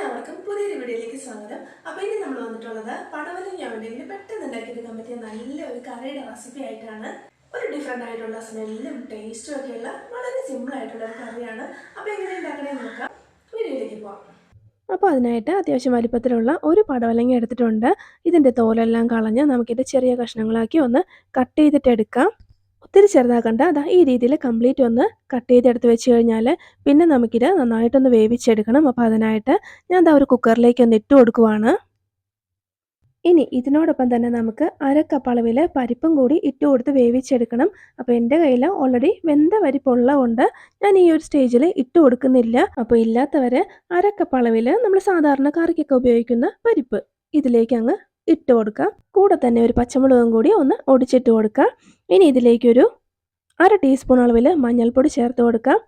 എല്ലാവർക്കും പുതിയൊരു വീഡിയോയിലേക്ക് സ്വാഗതം. അപ്പോൾ ഇനി നമ്മൾ വന്നിട്ടുള്ളത് പടവലങ്ങ ഉണ്ടെങ്കിൽ പെട്ടെന്ന് ഉണ്ടാക്കിയെടുക്കാൻ പറ്റിയ നല്ല ഒരു കറിയുടെ റെസിപ്പി ആയിട്ടാണ്. ഒരു ഡിഫറെന്റ് ആയിട്ടുള്ള സ്മെല്ലും ടേസ്റ്റും ഒക്കെയുള്ള വളരെ സിമ്പിൾ ആയിട്ടുള്ള ഒരു കറിയാണ്. അപ്പോൾ എങ്ങനെ ഉണ്ടാക്കണേ നോക്കാം. വീഡിയോയിലേക്ക് പോവാം. അപ്പോൾ അതിനായിട്ട് അത്യാവശ്യം വലിപ്പത്തിലുള്ള ഒരു പടവലങ്ങ എടുത്തിട്ടുണ്ട്. ഇതിന്റെ തോലെല്ലാം കളഞ്ഞ് നമുക്കിത് ചെറിയ കഷ്ണങ്ങളാക്കി ഒന്ന് കട്ട് ചെയ്തിട്ട് എടുക്കാം ഒത്തിരി ചെറുതാക്കണ്ട. അതാ ഈ രീതിയിൽ കംപ്ലീറ്റ് ഒന്ന് കട്ട് ചെയ്തെടുത്ത് വെച്ച് കഴിഞ്ഞാൽ പിന്നെ നമുക്കിത് നന്നായിട്ടൊന്ന് വേവിച്ചെടുക്കണം. അപ്പോൾ അതിനായിട്ട് ഞാൻ അതാ ഒരു കുക്കറിലേക്ക് ഒന്ന് ഇട്ട് കൊടുക്കുവാണ്. ഇനി ഇതിനോടൊപ്പം തന്നെ നമുക്ക് അര കപ്പ് അളവിൽ പരിപ്പും കൂടി ഇട്ട് കൊടുത്ത് വേവിച്ചെടുക്കണം. അപ്പോൾ എന്റെ കയ്യിൽ ഓൾറെഡി വെന്ത പരിപ്പുള്ളതുകൊണ്ട് ഞാൻ ഈ ഒരു സ്റ്റേജിൽ ഇട്ട് കൊടുക്കുന്നില്ല. അപ്പോൾ ഇല്ലാത്തവർ അരക്കപ്പ് കപ്പ് അളവിൽ നമ്മൾ സാധാരണ കറിക്കൊക്കെ ഉപയോഗിക്കുന്ന പരിപ്പ്. ഇതിലേക്ക് അങ്ങ് ഇട്ട് കൊടുക്കുക. കൂടെ തന്നെ ഒരു പച്ചമുളകും കൂടി ഒന്ന് ഒടിച്ചിട്ട് കൊടുക്കുക. ഇനി ഇതിലേക്കൊരു അര ടീസ്പൂൺ അളവിൽ മഞ്ഞൾപ്പൊടി ചേർത്ത് കൊടുക്കാം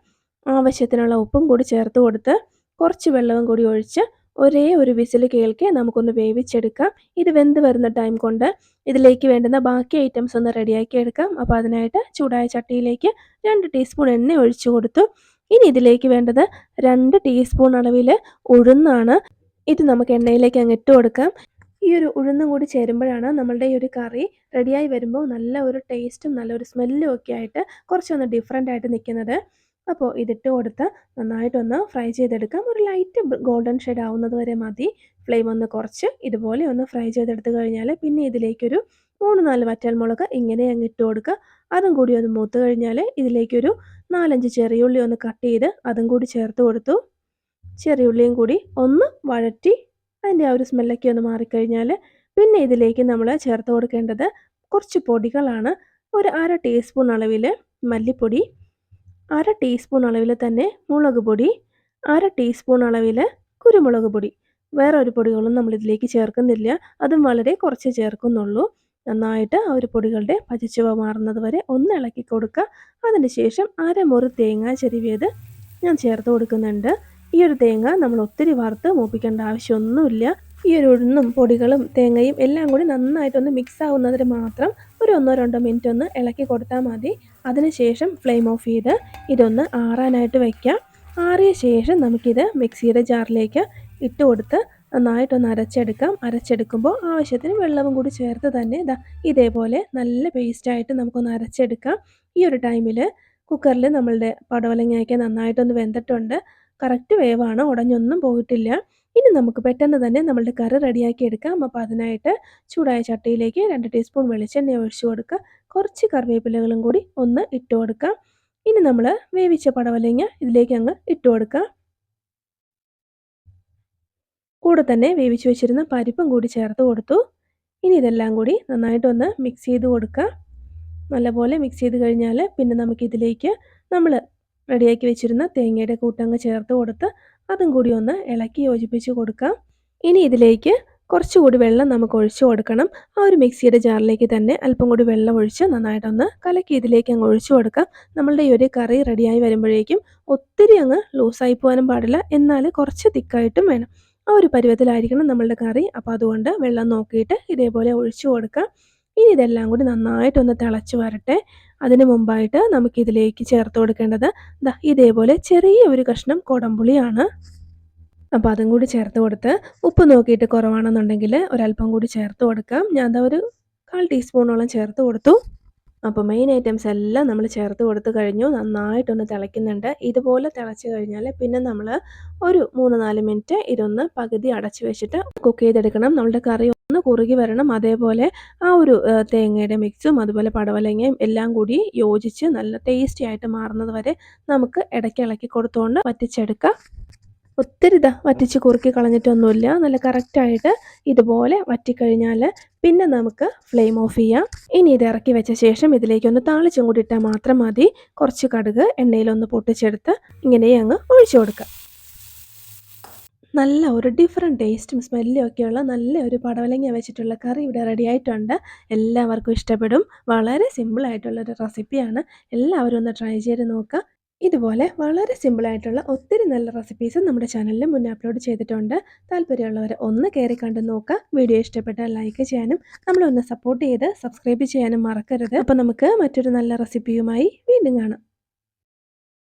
ആവശ്യത്തിനുള്ള ഉപ്പും കൂടി ചേർത്ത് കൊടുത്ത് കുറച്ച് വെള്ളവും കൂടി ഒഴിച്ച് ഒരേ ഒരു വിസിൽ കേൾക്കെ നമുക്കൊന്ന് വേവിച്ചെടുക്കാം. ഇത് വെന്ത് വരുന്ന ടൈം കൊണ്ട് ഇതിലേക്ക് വേണ്ടുന്ന ബാക്കി ഐറ്റംസ് ഒന്ന് റെഡിയാക്കി എടുക്കാം. അപ്പോൾ അതിനായിട്ട് ചൂടായ ചട്ടിയിലേക്ക് രണ്ട് ടീസ്പൂൺ എണ്ണ ഒഴിച്ചു കൊടുത്തു. ഇനി ഇതിലേക്ക് വേണ്ടത് രണ്ട് ടീസ്പൂൺ അളവിൽ ഉഴുന്നാണ്. ഇത് നമുക്ക് എണ്ണയിലേക്ക് അങ്ങ് ഇട്ട് കൊടുക്കാം. ഈ ഒരു ഉഴുന്നും കൂടി ചേരുമ്പോഴാണ് നമ്മളുടെ ഈ ഒരു കറി റെഡിയായി വരുമ്പോൾ നല്ല ഒരു ടേസ്റ്റും നല്ലൊരു സ്മെല്ലും ഒക്കെ ആയിട്ട് കുറച്ചൊന്ന് ഡിഫറെന്റ് ആയിട്ട് നിൽക്കുന്നത്. അപ്പോൾ ഇതിട്ട് കൊടുത്ത് നന്നായിട്ടൊന്ന് ഫ്രൈ ചെയ്തെടുക്കാം. ഒരു ലൈറ്റ് ഗോൾഡൻ ഷെയ്ഡ് ആവുന്നത് വരെ മതി. ഫ്ലെയിം ഒന്ന് കുറച്ച് ഇതുപോലെ ഒന്ന് ഫ്രൈ ചെയ്തെടുത്ത് കഴിഞ്ഞാൽ പിന്നെ ഇതിലേക്കൊരു മൂന്ന് നാല് വറ്റൽമുളക് ഇങ്ങനെ അങ്ങ് ഇട്ട് കൊടുക്കുക. അതും കൂടി ഒന്ന് മൂത്ത് കഴിഞ്ഞാൽ ഇതിലേക്കൊരു നാലഞ്ച് ചെറിയുള്ളി ഒന്ന് കട്ട് ചെയ്ത് അതും കൂടി ചേർത്ത് കൊടുത്തു. ചെറിയുള്ളിയും കൂടി ഒന്ന് വഴറ്റി അതിന്റെ ആ ഒരു സ്മെല്ലൊക്കെ ഒന്ന് മാറിക്കഴിഞ്ഞാൽ പിന്നെ ഇതിലേക്ക് നമ്മൾ ചേർത്ത് കൊടുക്കേണ്ടത് കുറച്ച് പൊടികളാണ്. ഒരു അര ടീസ്പൂൺ അളവിൽ മല്ലിപ്പൊടി അര ടീസ്പൂൺ അളവിൽ തന്നെ മുളക് പൊടി അര ടീസ്പൂൺ അളവിൽ കുരുമുളക് പൊടി. വേറെ ഒരു പൊടികളും നമ്മൾ ഇതിലേക്ക് ചേർക്കുന്നില്ല. അതും വളരെ കുറച്ച് ചേർക്കുന്നുള്ളൂ. നന്നായിട്ട് ആ ഒരു പൊടികളുടെ പച്ചച്ചുവ മാറുന്നത് വരെ ഒന്ന് ഇളക്കി കൊടുക്കുക. അതിന് ശേഷം അരമുറി തേങ്ങ ചെരുവിയത് ഞാൻ ചേർത്ത് കൊടുക്കുന്നുണ്ട്. ഈ ഒരു തേങ്ങ നമ്മൾ ഒത്തിരി വറുത്ത് മൂപ്പിക്കേണ്ട ആവശ്യമൊന്നുമില്ല. ഈ ഒരു ഉഴുന്നും പൊടികളും തേങ്ങയും എല്ലാം കൂടി നന്നായിട്ടൊന്ന് മിക്സ് ആവുന്നതിന് മാത്രം ഒരു ഒന്നോ രണ്ടോ മിനിറ്റ് ഒന്ന് ഇളക്കി കൊടുത്താൽ മതി. അതിനുശേഷം ഫ്ലെയിം ഓഫ് ചെയ്ത് ഇതൊന്ന് ആറാനായിട്ട് വയ്ക്കാം ആറിയ ശേഷം നമുക്കിത് മിക്സിയുടെ ജാറിലേക്ക് ഇട്ട് കൊടുത്ത് നന്നായിട്ടൊന്ന് അരച്ചെടുക്കാം. അരച്ചെടുക്കുമ്പോൾ ആവശ്യത്തിന് വെള്ളവും കൂടി ചേർത്ത് തന്നെ ഇതാ ഇതേപോലെ നല്ല പേസ്റ്റായിട്ട് നമുക്കൊന്ന് അരച്ചെടുക്കാം. ഈ ഒരു ടൈമിൽ കുക്കറിൽ നമ്മളുടെ പടവലങ്ങയൊക്കെ നന്നായിട്ടൊന്ന് വെന്തിട്ടുണ്ട്. കറക്റ്റ് വേവാണ് ഉടഞ്ഞൊന്നും പോയിട്ടില്ല. ഇനി നമുക്ക് പെട്ടെന്ന് തന്നെ നമ്മളുടെ കറി റെഡിയാക്കി എടുക്കാം. അപ്പോൾ അതിനായിട്ട് ചൂടായ ചട്ടിയിലേക്ക് രണ്ട് ടീസ്പൂൺ വെളിച്ചെണ്ണ ഒഴിച്ചു കൊടുക്കുക. കുറച്ച് കറിവേപ്പിലകളും കൂടി ഒന്ന് ഇട്ട് കൊടുക്കാം ഇനി നമ്മൾ വേവിച്ച പടവലങ്ങ ഇതിലേക്ക് അങ്ങ് ഇട്ട് കൊടുക്കാം കൂടെ തന്നെ വേവിച്ച് വെച്ചിരുന്ന പരിപ്പും കൂടി ചേർത്ത് കൊടുത്തു. ഇനി ഇതെല്ലാം കൂടി നന്നായിട്ടൊന്ന് മിക്സ് ചെയ്ത് കൊടുക്കുക. നല്ലപോലെ മിക്സ് ചെയ്ത് കഴിഞ്ഞാൽ പിന്നെ നമുക്കിതിലേക്ക് നമ്മൾ റെഡിയാക്കി വെച്ചിരുന്ന തേങ്ങയുടെ കൂട്ടങ്ങ് ചേർത്ത് കൊടുത്ത് അതും കൂടി ഒന്ന് ഇളക്കി യോജിപ്പിച്ച് കൊടുക്കാം. ഇനി ഇതിലേക്ക് കുറച്ചുകൂടി വെള്ളം നമുക്ക് ഒഴിച്ചു കൊടുക്കണം. ആ ഒരു മിക്സിയുടെ ജാറിലേക്ക് തന്നെ അല്പം കൂടി വെള്ളം ഒഴിച്ച് നന്നായിട്ടൊന്ന് കലക്കി ഇതിലേക്ക് അങ്ങ് ഒഴിച്ചു കൊടുക്കാം. നമ്മളുടെ ഈ ഒരു കറി റെഡിയായി വരുമ്പോഴേക്കും ഒത്തിരി അങ്ങ് ലൂസായി പോകാനും പാടില്ല. എന്നാൽ കുറച്ച് തിക്കായിട്ടും വേണം. ആ ഒരു പരുവത്തിലായിരിക്കണം നമ്മളുടെ കറി. അപ്പോൾ അതുകൊണ്ട് വെള്ളം നോക്കിയിട്ട് ഇതേപോലെ ഒഴിച്ചു കൊടുക്കാം. ഇനി ഇതെല്ലാം കൂടി നന്നായിട്ടൊന്ന് തിളച്ച് വരട്ടെ. അതിന് മുമ്പായിട്ട് നമുക്കിതിലേക്ക് ചേർത്ത് കൊടുക്കേണ്ടത് ദാ ഇതേപോലെ ചെറിയ ഒരു കഷ്ണം കുടംപുളിയാണ്. അപ്പോൾ അതും കൂടി ചേർത്ത് കൊടുത്ത് ഉപ്പ് നോക്കിയിട്ട് കുറവാണെന്നുണ്ടെങ്കിൽ ഒരല്പം കൂടി ചേർത്ത് കൊടുക്കാം. ഞാൻ എന്താ ഒരു കാൽ ടീസ്പൂണോളം ചേർത്ത് കൊടുത്തു. അപ്പോൾ മെയിൻ ഐറ്റംസ് എല്ലാം നമ്മൾ ചേർത്ത് കൊടുത്ത് കഴിഞ്ഞു. നന്നായിട്ടൊന്ന് തിളയ്ക്കുന്നുണ്ട്. ഇതുപോലെ തിളച്ച് കഴിഞ്ഞാൽ പിന്നെ നമ്മൾ ഒരു മൂന്ന് നാല് മിനിറ്റ് ഇതൊന്ന് പകുതി അടച്ച് വെച്ചിട്ട് കുക്ക് ചെയ്തെടുക്കണം. നമ്മളുടെ കറി ഒന്ന് കുറുകി വരണം. അതേപോലെ ആ ഒരു തേങ്ങയുടെ മിക്സും അതുപോലെ പടവലങ്ങയും എല്ലാം കൂടി യോജിച്ച് നല്ല ടേസ്റ്റി ആയിട്ട് മാറുന്നത് വരെ നമുക്ക് ഇടയ്ക്ക് ഇളക്കി കൊടുത്തുകൊണ്ട് വറ്റിച്ചെടുക്കാം. ഒത്തിരി ഇതാ വറ്റിച്ച് കുറുക്കി കളഞ്ഞിട്ടൊന്നുമില്ല. നല്ല കറക്റ്റായിട്ട് ഇതുപോലെ വറ്റിക്കഴിഞ്ഞാൽ പിന്നെ നമുക്ക് ഫ്ലെയിം ഓഫ് ചെയ്യാം. ഇനി ഇത് ഇറക്കി വെച്ച ശേഷം ഇതിലേക്കൊന്ന് താളിച്ചും കൂടി ഇട്ടാൽ മാത്രം മതി. കുറച്ച് കടുക് എണ്ണയിലൊന്ന് പൊട്ടിച്ചെടുത്ത് ഇങ്ങനെ അങ്ങ് ഒഴിച്ചു കൊടുക്കുക നല്ല ഒരു ഡിഫറെന്റ് ടേസ്റ്റും സ്മെല്ലും ഒക്കെയുള്ള നല്ല ഒരു പടവലങ്ങ വെച്ചിട്ടുള്ള കറി ഇവിടെ റെഡി ആയിട്ടുണ്ട്. എല്ലാവർക്കും ഇഷ്ടപ്പെടും. വളരെ സിമ്പിളായിട്ടുള്ളൊരു റെസിപ്പിയാണ് എല്ലാവരും ഒന്ന് ട്രൈ ചെയ്ത് നോക്കുക ഇതുപോലെ വളരെ സിമ്പിളായിട്ടുള്ള ഒത്തിരി നല്ല റെസിപ്പീസ് നമ്മുടെ ചാനലിൽ മുന്നേ അപ്ലോഡ് ചെയ്തിട്ടുണ്ട്. താല്പര്യമുള്ളവർ ഒന്ന് കയറി കണ്ട് നോക്കുക വീഡിയോ ഇഷ്ടപ്പെട്ടാൽ ലൈക്ക് ചെയ്യാനും നമ്മളൊന്ന് സപ്പോർട്ട് ചെയ്ത് സബ്സ്ക്രൈബ് ചെയ്യാനും മറക്കരുത്. അപ്പോൾ നമുക്ക് മറ്റൊരു നല്ല റെസിപ്പിയുമായി വീണ്ടും കാണാം.